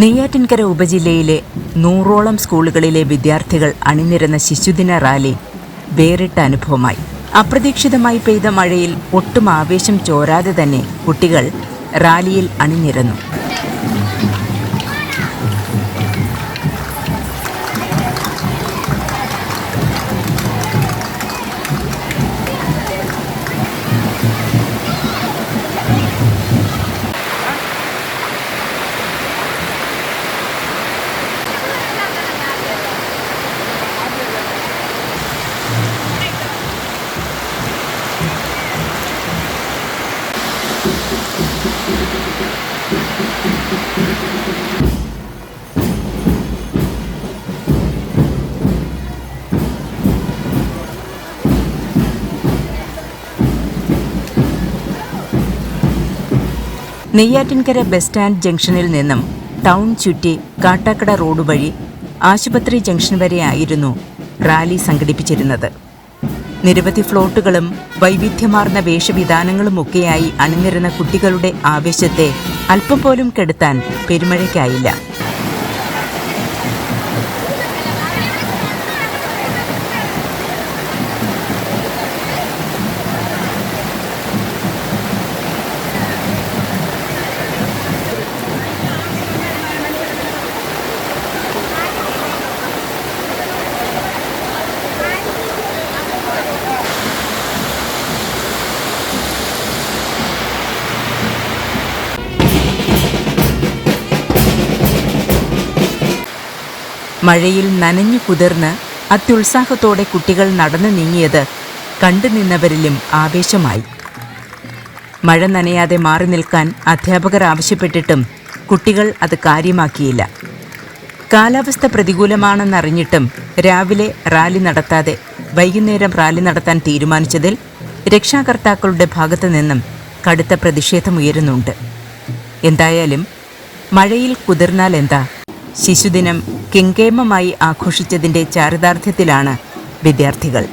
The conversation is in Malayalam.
നെയ്യാറ്റിൻകര ഉപജില്ലയിലെ നൂറോളം സ്കൂളുകളിലെ വിദ്യാർത്ഥികൾ അണിനിരന്ന ശിശുദിന റാലി വേറിട്ട അനുഭവമായി. അപ്രതീക്ഷിതമായി പെയ്ത മഴയിൽ ഒട്ടും ആവേശം ചോരാതെ തന്നെ കുട്ടികൾ റാലിയിൽ അണിനിരന്നു. നെയ്യാറ്റിൻകര ബസ് സ്റ്റാൻഡ് ജംഗ്ഷനിൽ നിന്നും ടൗൺ ചുറ്റി കാട്ടാക്കട റോഡ് വഴി ആശുപത്രി ജംഗ്ഷൻ വരെയായിരുന്നു റാലി സംഘടിപ്പിച്ചിരുന്നത്. നിരവധി ഫ്ലോട്ടുകളും വൈവിധ്യമാർന്ന വേഷവിധാനങ്ങളുമൊക്കെയായി അണിനിരുന്ന കുട്ടികളുടെ ആവേശത്തെ അല്പം പോലും കെടുത്താൻ പെരുമഴയ്ക്കായില്ല. മഴയിൽ നനഞ്ഞു കുതിർന്ന് അത്യുത്സാഹത്തോടെ കുട്ടികൾ നടന്നു നീങ്ങിയത് കണ്ടു നിന്നവരിലും ആവേശമായി. മഴ നനയാതെ മാറി നിൽക്കാൻ അധ്യാപകർ ആവശ്യപ്പെട്ടിട്ടും കുട്ടികൾ അത് കാര്യമാക്കിയില്ല. കാലാവസ്ഥ പ്രതികൂലമാണെന്നറിഞ്ഞിട്ടും രാവിലെ റാലി നടത്താതെ വൈകുന്നേരം റാലി നടത്താൻ തീരുമാനിച്ചതിൽ രക്ഷാകർത്താക്കളുടെ ഭാഗത്തു നിന്നും കടുത്ത പ്രതിഷേധമുയരുന്നുണ്ട്. എന്തായാലും മഴയിൽ കുതിർന്നാൽ എന്താ? ശിശുദിനം കിങ്കേമമായി ആഘോഷിച്ചതിന്റെ ചാരിതാർത്ഥ്യത്തിലാണ് വിദ്യാർത്ഥികൾ.